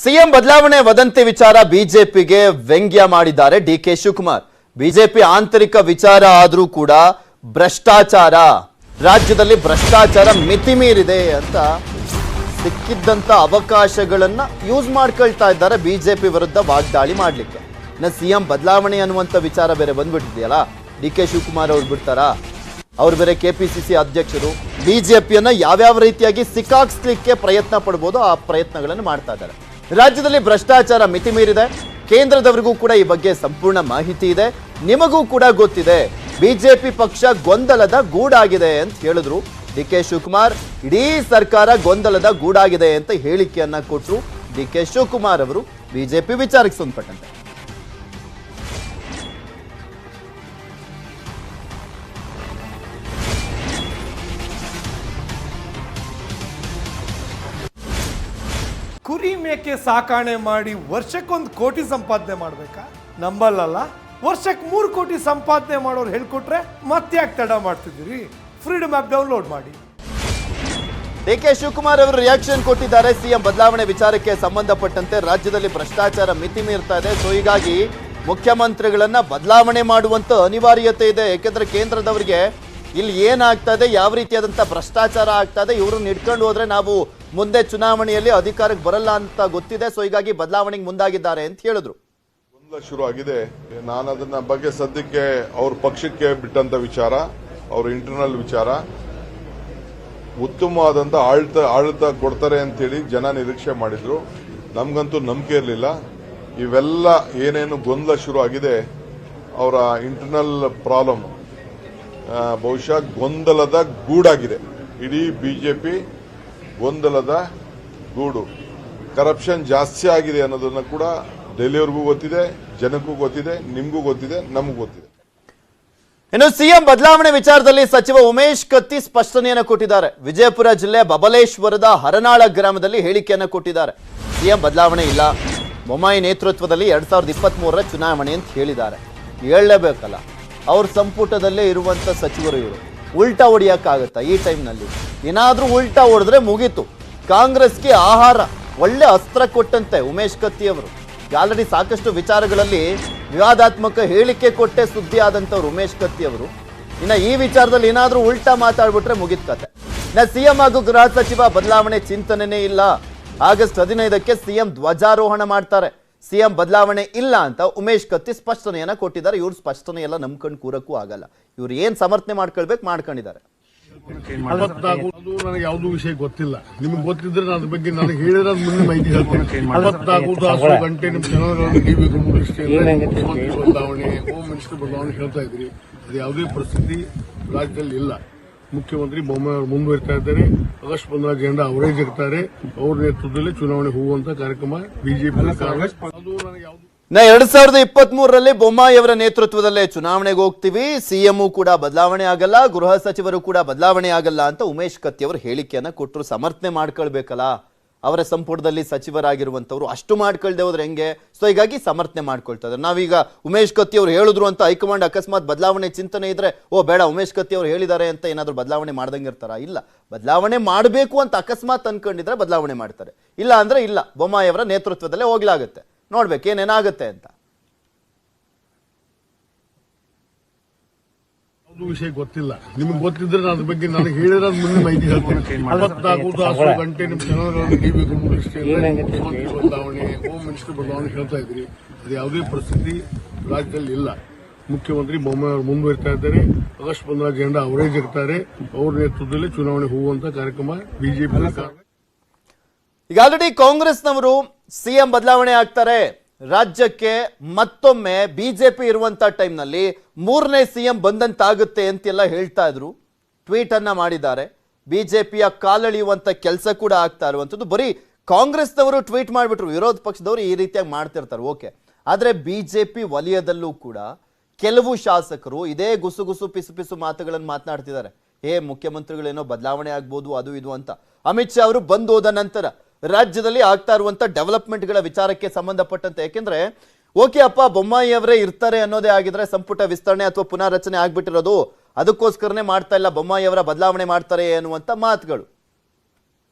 CM ಬದಲಾವಣೆ ವದಂತಿ ವಿಚಾರ ಬಿಜೆಪಿಗೆ ವ್ಯಂಗ್ಯ ಮಾಡಿದ್ದಾರೆ ಡಿ ಕೆ ಶಿವಕುಮಾರ್. ಬಿಜೆಪಿ ಆಂತರಿಕ ವಿಚಾರ ಆದರೂ ಕೂಡ ಭ್ರಷ್ಟಾಚಾರ. ರಾಜ್ಯದಲ್ಲಿ ಭ್ರಷ್ಟಾಚಾರ ಮಿತಿ ಮೀರಿದೆ ಅಂತ ಸಿಕ್ಕಿದ್ದಂತ ಅವಕಾಶಗಳನ್ನ ಯೂಸ್ ಮಾಡ್ಕೊಳ್ತಾ ಇದ್ದಾರೆ ಬಿಜೆಪಿ ವಿರುದ್ಧ ವಾಗ್ದಾಳಿ ಮಾಡ್ಲಿಕ್ಕೆ. ಇನ್ನು ಸಿಎಂ ಬದಲಾವಣೆ ಅನ್ನುವಂತ ವಿಚಾರ ಬೇರೆ ಬಂದ್ಬಿಟ್ಟಿದೆಯಲ್ಲ, ಡಿ ಕೆ ಶಿವಕುಮಾರ್ ಅವ್ರು ಬಿಡ್ತಾರಾ? ಅವ್ರು ಬೇರೆ ಕೆ ಪಿ ಸಿ ಸಿ ಅಧ್ಯಕ್ಷರು, ಬಿಜೆಪಿಯನ್ನ ಯಾವ್ಯಾವ ರೀತಿಯಾಗಿ ಸಿಕ್ಕಾಕ್ಸ್ಲಿಕ್ಕೆ ಪ್ರಯತ್ನ ಪಡ್ಬೋದು ಆ ಪ್ರಯತ್ನಗಳನ್ನು ಮಾಡ್ತಾ ಇದ್ದಾರೆ. ರಾಜ್ಯದಲ್ಲಿ ಭ್ರಷ್ಟಾಚಾರ ಮಿತಿ ಮೀರಿದೆ ಕೇಂದ್ರದವರಿಗೂ ಕೂಡ ಈ ಬಗ್ಗೆ ಸಂಪೂರ್ಣ ಮಾಹಿತಿ ಇದೆ. ನಿಮಗೂ ಕೂಡ ಗೊತ್ತಿದೆ. ಬಿಜೆಪಿ ಪಕ್ಷ ಗೊಂದಲದ ಗೂಡಾಗಿದೆ ಅಂತ ಹೇಳಿದ್ರು. ಡಿ ಕೆ ಶಿವಕುಮಾರ್, ಇಡೀ ಸರ್ಕಾರ ಗೊಂದಲದ ಗೂಡಾಗಿದೆ ಅಂತ ಹೇಳಿಕೆಯನ್ನ ಕೊಟ್ಟರು ಡಿ ಕೆ ಶಿವಕುಮಾರ್ ಅವರು. ಬಿಜೆಪಿ ವಿಚಾರಕ್ಕೆ ಸಂಬಂಧಪಟ್ಟಂತೆ. ಕುರಿ ಮೇಕೆ ಸಾಕಾಣೆ ಮಾಡಿ ವರ್ಷಕ್ಕೊಂದು ಕೋಟಿ ಸಂಪಾದನೆ ಮಾಡ್ಬೇಕಾ? ನಂಬಲ್ಲಲ್ಲ. ವರ್ಷಕ್ಕೆ ಮೂರು ಕೋಟಿ ಸಂಪಾದನೆ ಮಾಡೋರು ಹೇಳ್ಕೊಟ್ರೆ ಮತ್ತೆ ಯಾಕೆ ತಡ ಮಾಡ್ತಿದ್ದೀರಿ? ಫ್ರೀಡಮ್ ಆ್ಯಪ್ ಡೌನ್ಲೋಡ್ ಮಾಡಿ. ಡಿ ಕೆ ಶಿವಕುಮಾರ್ ಅವರು ರಿಯಾಕ್ಷನ್ ಕೊಟ್ಟಿದ್ದಾರೆ. ಸಿಎಂ ಬದಲಾವಣೆ ವಿಚಾರಕ್ಕೆ ಸಂಬಂಧಪಟ್ಟಂತೆ ರಾಜ್ಯದಲ್ಲಿ ಭ್ರಷ್ಟಾಚಾರ ಮಿತಿ ಮೀರ್ತಾ ಇದೆ. ಸೊ ಹೀಗಾಗಿ ಮುಖ್ಯಮಂತ್ರಿಗಳನ್ನ ಬದಲಾವಣೆ ಮಾಡುವಂತ ಅನಿವಾರ್ಯತೆ ಇದೆ. ಯಾಕೆಂದ್ರೆ ಕೇಂದ್ರದವರಿಗೆ ಇಲ್ಲಿ ಏನಾಗ್ತಾ ಇದೆ? ಯಾವ ರೀತಿಯಾದಂತ ಭ್ರಷ್ಟಾಚಾರ ಆಗ್ತಾ ಇದೆ? ಇವ್ರನ್ನ ಇಟ್ಕೊಂಡು ಹೋದ್ರೆ ನಾವು ಮುಂದೆ ಚುನಾವಣೆಯಲ್ಲಿ ಅಧಿಕಾರಕ್ಕೆ ಬರಲ್ಲ ಅಂತ ಗೊತ್ತಿದೆ ಸೊ ಹೀಗಾಗಿ ಬದಲಾವಣೆಗೆ ಮುಂದಾಗಿದ್ದಾರೆ ಅಂತ ಹೇಳಿದ್ರು. ಶುರು ಆಗಿದೆ ನಾನು ಅದನ್ನ ಬಗ್ಗೆ ಸದ್ಯಕ್ಕೆ ಅವ್ರ ಪಕ್ಷಕ್ಕೆ ಬಿಟ್ಟಂತ ವಿಚಾರ, ಅವ್ರ ಇಂಟರ್ನಲ್ ವಿಚಾರ. ಉತ್ತಮವಾದಂತ ಆಳ್ತ ಆಳ್ತ ಕೊಡ್ತಾರೆ ಅಂತೇಳಿ ಜನ ನಿರೀಕ್ಷೆ ಮಾಡಿದ್ರು. ನಮ್ಗಂತೂ ನಂಬಿಕೆ ಇರಲಿಲ್ಲ. ಇವೆಲ್ಲ ಏನೇನು ಗೊಂದಲ ಶುರು ಆಗಿದೆ ಅವರ ಇಂಟರ್ನಲ್ ಪ್ರಾಬ್ಲಮ್ ಬಹುಶಃ ಗೊಂದಲದ ಗೂಡಾಗಿದೆ. ಇಡೀ ಬಿಜೆಪಿ ಗೊಂದಲದ ಗೂಡು. ಕರಪ್ಷನ್ ಜಾಸ್ತಿ ಆಗಿದೆ ಅನ್ನೋದನ್ನ ಕೂಡ ಡೆಲ್ಲಿಯವ್ರಿಗೂ ಗೊತ್ತಿದೆ, ಜನಕ್ಕೂ ಗೊತ್ತಿದೆ, ನಿಮಗೂ ಗೊತ್ತಿದೆ, ನಮಗೂ ಗೊತ್ತಿದೆ. ಇನ್ನು ಸಿಎಂ ಬದಲಾವಣೆ ವಿಚಾರದಲ್ಲಿ ಸಚಿವ ಉಮೇಶ್ ಕತ್ತಿ ಸ್ಪಷ್ಟನೆಯನ್ನು ಕೊಟ್ಟಿದ್ದಾರೆ. ವಿಜಯಪುರ ಜಿಲ್ಲೆ ಬಬಲೇಶ್ವರದ ಹರನಾಳ ಗ್ರಾಮದಲ್ಲಿ ಹೇಳಿಕೆಯನ್ನು ಕೊಟ್ಟಿದ್ದಾರೆ. ಸಿಎಂ ಬದಲಾವಣೆ ಇಲ್ಲ. ಬೊಮ್ಮಾಯಿ ನೇತೃತ್ವದಲ್ಲಿ ಎರಡ್ ಸಾವಿರದ ಇಪ್ಪತ್ತ್ ಮೂರರ ಚುನಾವಣೆ ಅಂತ ಹೇಳಿದ್ದಾರೆ. ಹೇಳಲೇಬೇಕಲ್ಲ. ಅವ್ರ ಸಂಪುಟದಲ್ಲೇ ಇರುವಂತ ಸಚಿವರು ಇವರು. ಉಲ್ಟಾ ಹೊಡಿಯೋಕ್ಕಾಗತ್ತಾ ಈ ಟೈಮ್ನಲ್ಲಿ ಏನಾದ್ರೂ ಉಲ್ಟಾ ಹೊಡೆದ್ರೆ ಮುಗೀತು. ಕಾಂಗ್ರೆಸ್ಗೆ ಆಹಾರ, ಒಳ್ಳೆ ಅಸ್ತ್ರ ಕೊಟ್ಟಂತೆ ಉಮೇಶ್ ಕತ್ತಿ ಅವರು. ಆಲ್ರೆಡಿ ಸಾಕಷ್ಟು ವಿಚಾರಗಳಲ್ಲಿ ವಿವಾದಾತ್ಮಕ ಹೇಳಿಕೆ ಕೊಟ್ಟೆ ಸುದ್ದಿ ಆದಂಥವ್ರು ಉಮೇಶ್ ಕತ್ತಿ ಅವರು. ಇನ್ನ ಈ ವಿಚಾರದಲ್ಲಿ ಏನಾದರೂ ಉಲ್ಟಾ ಮಾತಾಡ್ಬಿಟ್ರೆ ಮುಗಿತ್ ಕತೆ. ಇನ್ನ ಸಿಎಂ ಹಾಗೂ ಗೃಹ ಸಚಿವ ಬದಲಾವಣೆ ಚಿಂತನೆನೇ ಇಲ್ಲ. ಆಗಸ್ಟ್ ಹದಿನೈದಕ್ಕೆ ಸಿಎಂ ಧ್ವಜಾರೋಹಣ ಮಾಡ್ತಾರೆ. ಸಿಎಂ ಬದಲಾವಣೆ ಇಲ್ಲ ಅಂತ ಉಮೇಶ್ ಕತ್ತಿ ಸ್ಪಷ್ಟನೆಯನ್ನ ಕೊಟ್ಟಿದ್ದಾರೆ. ಇವ್ರು ಸ್ಪಷ್ಟನೆಯೆಲ್ಲ ನಂಬ್ಕೊಂಡು ಕೂರಕ್ಕೂ ಆಗಲ್ಲ. ಇವ್ರು ಏನು ಸಮರ್ಥನೆ ಮಾಡ್ಕೊಳ್ಬೇಕು ಮಾಡ್ಕೊಂಡಿದ್ದಾರೆ. ಅದು ನನಗೆ ಯಾವುದೂ ವಿಷಯ ಗೊತ್ತಿಲ್ಲ. ನಿಮ್ಗೆ ಗೊತ್ತಿದ್ರೆ ಅದ್ರ ಬಗ್ಗೆ ನನಗೆ ಹೇಳಿದ್ರೆ ಮುಂದೆ ಮಾಹಿತಿ ಹೇಳ್ತೀನಿ. ಅರವತ್ನಾಲ್ಕು ತಾಸು ಗಂಟೆ ನಿಮ್ಮ ಟಿವಿ ಮುಖ್ಯಮಂತ್ರಿ ಬದಲಾವಣೆ ಹೋಮ್ ಮಿನಿಸ್ಟರ್ ಬದಲಾವಣೆ ಹೇಳ್ತಾ ಇದ್ರಿ. ಅದು ಯಾವುದೇ ಪರಿಸ್ಥಿತಿ ರಾಜ್ಯದಲ್ಲಿ ಇಲ್ಲ. ಮುಖ್ಯಮಂತ್ರಿ ಬೊಮ್ಮಾಯಿ ಅವರು ಮುಂದುವರಿತಾ ಇದ್ದಾರೆ. ಆಗಸ್ಟ್ ಬಂದ ಅಜೆಂಡಾ ಅವರೇ ಜಗ್ತಾರೆ. ಅವ್ರ ನೇತೃತ್ವದಲ್ಲಿ ಚುನಾವಣೆ ಹೋಗುವಂತ ಕಾರ್ಯಕ್ರಮ ಬಿಜೆಪಿ ಕಾಂಗ್ರೆಸ್ ಅದು ನನಗೆ ಯಾವುದು ನಾ ಎರಡ್ ಸಾವಿರದ ಇಪ್ಪತ್ತ್ ಮೂರರಲ್ಲಿ ಬೊಮ್ಮಾಯಿ ಅವರ ನೇತೃತ್ವದಲ್ಲೇ ಚುನಾವಣೆಗೆ ಹೋಗ್ತೀವಿ. ಸಿಎಂ ಕೂಡ ಬದಲಾವಣೆ ಆಗಲ್ಲ, ಗೃಹ ಸಚಿವರು ಕೂಡ ಬದಲಾವಣೆ ಆಗಲ್ಲ ಅಂತ ಉಮೇಶ್ ಕತ್ತಿ ಅವರು ಹೇಳಿಕೆಯನ್ನ ಕೊಟ್ಟರು ಸಮರ್ಥನೆ ಮಾಡ್ಕೊಳ್ಬೇಕಲ್ಲ. ಅವರ ಸಂಪುಟದಲ್ಲಿ ಸಚಿವರಾಗಿರುವಂಥವ್ರು ಅಷ್ಟು ಮಾಡ್ಕೊಳ್ದೆ ಹೋದ್ರೆ ಹೆಂಗೆ? ಸೊ ಹೀಗಾಗಿ ಸಮರ್ಥನೆ ಮಾಡ್ಕೊಳ್ತಾ ಇದ್ದಾರೆ ನಾವೀಗ ಉಮೇಶ್ ಕತ್ತಿ ಅವರು ಹೇಳಿದ್ರು ಅಂತ ಹೈಕಮಾಂಡ್ ಅಕಸ್ಮಾತ್ ಬದಲಾವಣೆ ಚಿಂತನೆ ಇದ್ರೆ, ಓ, ಬೇಡ, ಉಮೇಶ್ ಕತ್ತಿ ಅವರು ಹೇಳಿದ್ದಾರೆ ಅಂತ ಏನಾದರೂ ಬದಲಾವಣೆ ಮಾಡ್ದಂಗೆ ಇರ್ತಾರ? ಇಲ್ಲ. ಬದಲಾವಣೆ ಮಾಡಬೇಕು ಅಂತ ಅಕಸ್ಮಾತ್ ಅನ್ಕೊಂಡಿದ್ರೆ ಬದಲಾವಣೆ ಮಾಡ್ತಾರೆ. ಇಲ್ಲ ಅಂದ್ರೆ ಇಲ್ಲ. ಬೊಮ್ಮಾಯಿ ಅವರ ನೇತೃತ್ವದಲ್ಲೇ ಹೋಗ್ಲಾಗುತ್ತೆ. ನೋಡ್ಬೇಕು ಏನೇನಾಗುತ್ತೆ ಅಂತ. ವಿಷಯ ಗೊತ್ತಿಲ್ಲ. ನಿಮ್ಗೆ ಗೊತ್ತಿದ್ರೆ ಅದ್ರ ಬಗ್ಗೆ ನನಗೆ ಹೇಳಿದ್ರೆ ಅದ್ ಮುಂದೆ ಮಾಹಿತಿ ಹೇಳ್ತೀನಿ. ಅರವತ್ನಾಲ್ಕು ತಾಸು ಗಂಟೆ ನಿಮ್ಮ ಚಾನಲ್ಗಳನ್ನು ಟಿವಿ ಮುಖ್ಯಮಂತ್ರಿ ಬದಲಾವಣೆ ಹೋಮ್ ಮಿನಿಸ್ಟರ್ ಬದಲಾವಣೆ ಹೇಳ್ತಾ ಇದ್ರಿ ಅದು ಯಾವುದೇ ಪರಿಸ್ಥಿತಿ ರಾಜ್ಯದಲ್ಲಿ ಇಲ್ಲ. ಮುಖ್ಯಮಂತ್ರಿ ಬೊಮ್ಮಾಯಿ ಅವರು ಮುಂದುವರಿತಾ ಇದ್ದಾರೆ. ಆಗಸ್ಟ್ ಬಂದ ಅಜೆಂಡಾ ಅವರೇ ಜಗ್ತಾರೆ. ಅವ್ರ ನೇತೃತ್ವದಲ್ಲಿ ಚುನಾವಣೆ ಹೋಗುವಂತ ಕಾರ್ಯಕ್ರಮ ಬಿಜೆಪಿ ಈಗ ಆಲ್ರೆಡಿ ಕಾಂಗ್ರೆಸ್ನವರು ಸಿಎಂ ಬದಲಾವಣೆ ಆಗ್ತಾರೆ. ರಾಜ್ಯಕ್ಕೆ ಮತ್ತೊಮ್ಮೆ ಬಿಜೆಪಿ ಇರುವಂತ ಟೈಮ್ನಲ್ಲಿ ಮೂರನೇ ಸಿಎಂ ಬಂದಂತಾಗುತ್ತೆ ಅಂತೆಲ್ಲ ಹೇಳ್ತಾ ಇದ್ರು. ಟ್ವೀಟ್ ಅನ್ನ ಮಾಡಿದ್ದಾರೆ. ಬಿಜೆಪಿಯ ಕಾಲೆಳೆಯುವಂತ ಕೆಲಸ ಕೂಡ ಆಗ್ತಾ ಇರುವಂಥದ್ದು. ಬರೀ ಕಾಂಗ್ರೆಸ್ನವರು ಟ್ವೀಟ್ ಮಾಡಿಬಿಟ್ರು. ವಿರೋಧ ಪಕ್ಷದವರು ಈ ರೀತಿಯಾಗಿ ಮಾಡ್ತಿರ್ತಾರೆ. ಓಕೆ. ಆದರೆ ಬಿಜೆಪಿ ವಲಯದಲ್ಲೂ ಕೂಡ ಕೆಲವು ಶಾಸಕರು ಇದೇ ಗುಸುಗುಸು ಪಿಸು ಪಿಸು ಮಾತುಗಳನ್ನು ಮಾತನಾಡ್ತಿದ್ದಾರೆ. ಹೇ, ಮುಖ್ಯಮಂತ್ರಿಗಳೇನೋ ಬದಲಾವಣೆ ಆಗ್ಬೋದು, ಅದು ಇದು ಅಂತ. ಅಮಿತ್ ಶಾ ಅವರು ಬಂದು ಹೋದ ನಂತರ ರಾಜ್ಯದಲ್ಲಿ ಆಗ್ತಾ ಇರುವಂತ ಡೆವಲಪ್ಮೆಂಟ್ಗಳ ವಿಚಾರಕ್ಕೆ ಸಂಬಂಧಪಟ್ಟಂತೆ. ಯಾಕೆಂದ್ರೆ, ಓಕೆ ಅಪ್ಪ, ಬೊಮ್ಮಾಯಿ ಅವರೇ ಇರ್ತಾರೆ ಅನ್ನೋದೇ ಆಗಿದ್ರೆ ಸಂಪುಟ ವಿಸ್ತರಣೆ ಅಥವಾ ಪುನಾರಚನೆ ಆಗ್ಬಿಟ್ಟಿರೋದು ಅದಕ್ಕೋಸ್ಕರನೇ ಮಾಡ್ತಾ ಇಲ್ಲ, ಬೊಮ್ಮಾಯಿ ಅವರ ಬದಲಾವಣೆ ಮಾಡ್ತಾರೆ ಅನ್ನುವಂತ ಮಾತುಗಳು.